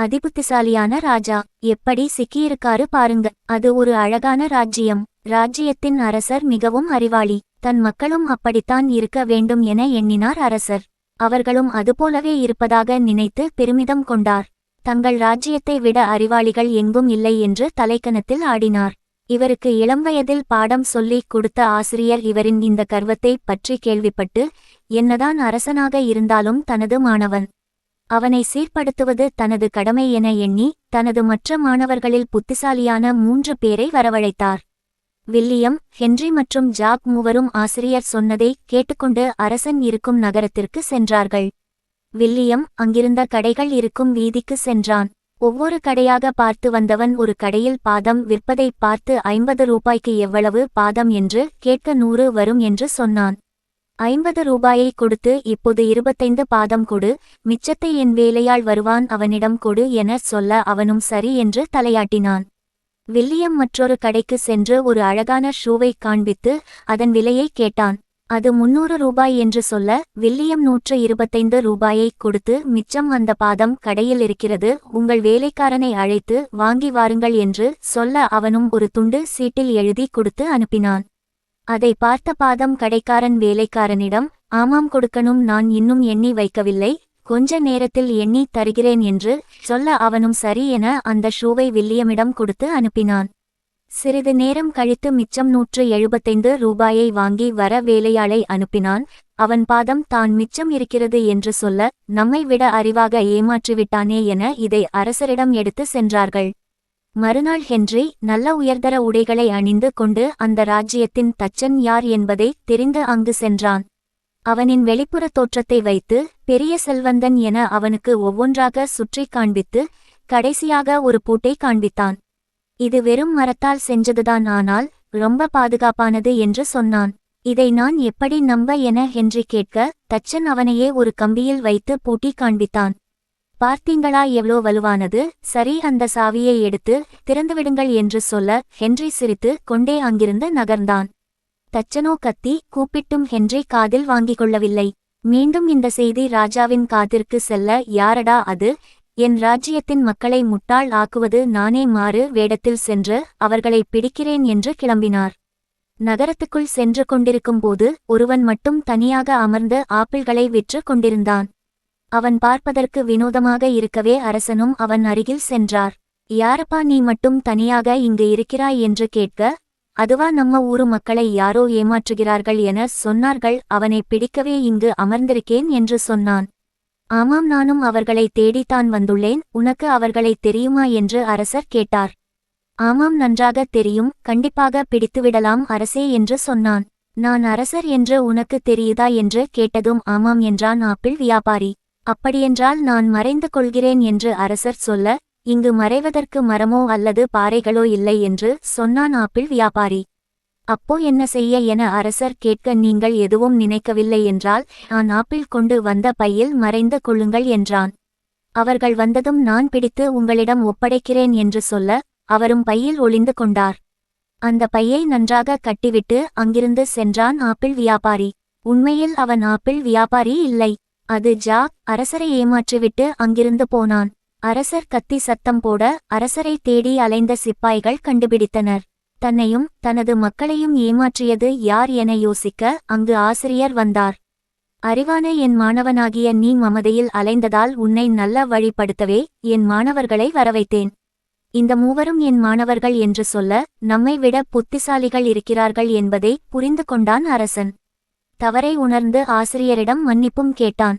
அதிபுத்திசாலியான ராஜா எப்படி சிக்கியிருக்காரு பாருங்க. அது ஒரு அழகான ராஜ்யம். ராஜ்யத்தின் அரசர் மிகவும் அறிவாளி. தன் மக்களும் அப்படித்தான் இருக்க வேண்டும் என எண்ணினார் அரசர். அவர்களும் அதுபோலவே இருப்பதாக நினைத்து பெருமிதம் கொண்டார். தங்கள் ராஜ்யத்தை விட அறிவாளிகள் எங்கும் இல்லை என்று தலைக்கணத்தில் ஆடினார். இவருக்கு இளம் வயதில் பாடம் சொல்லிக் கொடுத்த ஆசிரியர் இவரின் இந்த கர்வத்தை பற்றி கேள்விப்பட்டு என்னதான் அரசனாக இருந்தாலும் தனது மாணவன் அவனை சீர்படுத்துவது தனது கடமை என எண்ணி தனது மற்ற மாணவர்களில் புத்திசாலியான மூன்று பேரை வரவழைத்தார். வில்லியம் ஹென்றி மற்றும் ஜாக் மூவரும் ஆசிரியர் சொன்னதை கேட்டுக்கொண்டு அரசன் இருக்கும் நகரத்திற்கு சென்றார்கள். வில்லியம் அங்கிருந்த கடைகள் இருக்கும் வீதிக்கு சென்றான். ஒவ்வொரு கடையாக பார்த்து வந்தவன் ஒரு கடையில் பாதம் விற்பதை பார்த்து ஐம்பது ரூபாய்க்கு எவ்வளவு பாதம் என்று கேட்க நூறு வரும் என்று சொன்னான். ஐம்பது ரூபாயை கொடுத்து இப்போது இருபத்தைந்து பாதம் கொடு மிச்சத்தை என் வேலையாள் வருவான் அவனிடம் கொடு என சொல்ல அவனும் சரி என்று தலையாட்டினான். வில்லியம் மற்றொரு கடைக்கு சென்று ஒரு அழகான ஷூவை காண்பித்து அதன் விலையை கேட்டான். அது முன்னூறு ரூபாய் என்று சொல்ல வில்லியம் நூற்று இருபத்தைந்து ரூபாயை கொடுத்து மிச்சம் அந்த பாதம் கடையில் இருக்கிறது உங்கள் வேலைக்காரனை அழைத்து வாங்கி வாருங்கள் என்று சொல்ல அவனும் ஒரு துண்டு சீட்டில் எழுதி கொடுத்து அனுப்பினான். அதை பார்த்த பாதம் கடைக்காரன் வேலைக்காரனிடம் ஆமாம் கொடுக்கணும் நான் இன்னும் எண்ணி வைக்கவில்லை கொஞ்ச நேரத்தில் எண்ணி தருகிறேன் என்று சொல்ல அவனும் சரி என அந்த ஷூவை வில்லியமிடம் கொடுத்து அனுப்பினான். சிறிது நேரம் கழித்து மிச்சம் நூற்று எழுபத்தைந்து ரூபாயை வாங்கி வர வேலையாளை அனுப்பினான். அவன் பாதம் தான் மிச்சம் இருக்கிறது என்று சொல்ல நம்மை விட அறிவாக ஏமாற்றிவிட்டானே என இதை அரசரிடம் எடுத்து சென்றார்கள். மறுநாள் ஹென்றி நல்ல உயர்தர உடைகளை அணிந்து கொண்டு அந்த ராஜ்யத்தின் தச்சன் யார் என்பதை தெரிந்து அங்கு சென்றான். அவனின் வெளிப்புற தோற்றத்தை வைத்து பெரிய செல்வந்தன் என அவனுக்கு ஒவ்வொன்றாக சுற்றிக் காண்பித்து கடைசியாக ஒரு பூட்டை காண்பித்தான். இது வெறும் மரத்தால் செஞ்சதுதான் ஆனால் ரொம்ப பாதுகாப்பானது என்று சொன்னான். இதை நான் எப்படி நம்ப என ஹென்றி கேட்க தச்சன் அவனையே ஒரு கம்பியில் வைத்து பூட்டி காண்பித்தான். பார்த்தீங்களா? எவ்வளோ வலுவானது? சரி அந்த சாவியை எடுத்து திறந்துவிடுங்கள் என்று சொல்ல ஹென்றி சிரித்து கொண்டே அங்கிருந்து நகர்ந்தான். தச்சனோ கத்தி கூப்பிட்டும் ஹென்றி காதில் வாங்கிக் கொள்ளவில்லை. மீண்டும் இந்த செய்தி ராஜாவின் காதிற்கு செல்ல யாரடா அது? என் ராஜ்யத்தின் மக்களை முட்டாள் ஆக்குவது நானே மாறு வேடத்தில் சென்று அவர்களை பிடிக்கிறேன் என்று கிளம்பினார். நகரத்துக்குள் சென்று கொண்டிருக்கும்போது ஒருவன் மட்டும் தனியாக அமர்ந்து ஆப்பிள்களை விற்று கொண்டிருந்தான். அவன் பார்ப்பதற்கு வினோதமாக இருக்கவே அரசனும் அவன் அருகில் சென்றார். யாரப்பா நீ மட்டும் தனியாக இங்கு இருக்கிறாய் என்று கேட்க அதுவா நம்ம ஊரு மக்களை யாரோ ஏமாற்றுகிறார்கள் என சொன்னார்கள் அவனை பிடிக்கவே இங்கு அமர்ந்திருக்கேன் என்று சொன்னான். ஆமாம் நானும் அவர்களை தேடித்தான் வந்துள்ளேன் உனக்கு அவர்களை தெரியுமா என்று அரசர் கேட்டார். ஆமாம் நன்றாக தெரியும் கண்டிப்பாக பிடித்துவிடலாம் அரசே என்று சொன்னான். நான் அரசர் என்று உனக்கு தெரியுதா என்று கேட்டதும் ஆமாம் என்றான் ஆப்பிள் வியாபாரி. அப்படியென்றால் நான் மறைந்து கொள்கிறேன் என்று அரசர் சொல்ல இங்கு மறைவதற்கு மரமோ அல்லது பாறைகளோ இல்லை என்று சொன்னான் ஆப்பிள் வியாபாரி. அப்போ என்ன செய்ய என அரசர் கேட்க நீங்கள் எதுவும் நினைக்கவில்லை என்றால் நான் ஆப்பிள் கொண்டு வந்த பையில் மறைந்து கொள்ளுங்கள் என்றான். அவர்கள் வந்ததும் நான் பிடித்து உங்களிடம் ஒப்படைக்கிறேன் என்று சொல்ல அவரும் பையில் ஒளிந்து கொண்டார். அந்த பையை நன்றாக கட்டிவிட்டு அங்கிருந்து சென்றான் ஆப்பிள் வியாபாரி. உண்மையில் அவன் ஆப்பிள் வியாபாரி இல்லை. அது ஜாக் அரசரை ஏமாற்றிவிட்டு அங்கிருந்து போனான். அரசர் கத்தி சத்தம் போட அரசரை தேடி அலைந்த சிப்பாய்கள் கண்டுபிடித்தனர். தன்னையும் தனது மக்களையும் ஏமாற்றியது யார் என யோசிக்க அங்கு ஆசிரியர் வந்தார். அறிவான என் மாணவனாகிய நீ மமதையில் அலைந்ததால் உன்னை நல்ல வழிப்படுத்தவே என் மாணவர்களை வரவைத்தேன். இந்த மூவரும் என் மாணவர்கள் என்று சொல்ல நம்மை விட புத்திசாலிகள் இருக்கிறார்கள் என்பதை புரிந்து கொண்டான் அரசன். தவறை உணர்ந்து ஆசிரியரிடம் மன்னிப்பும் கேட்டான்.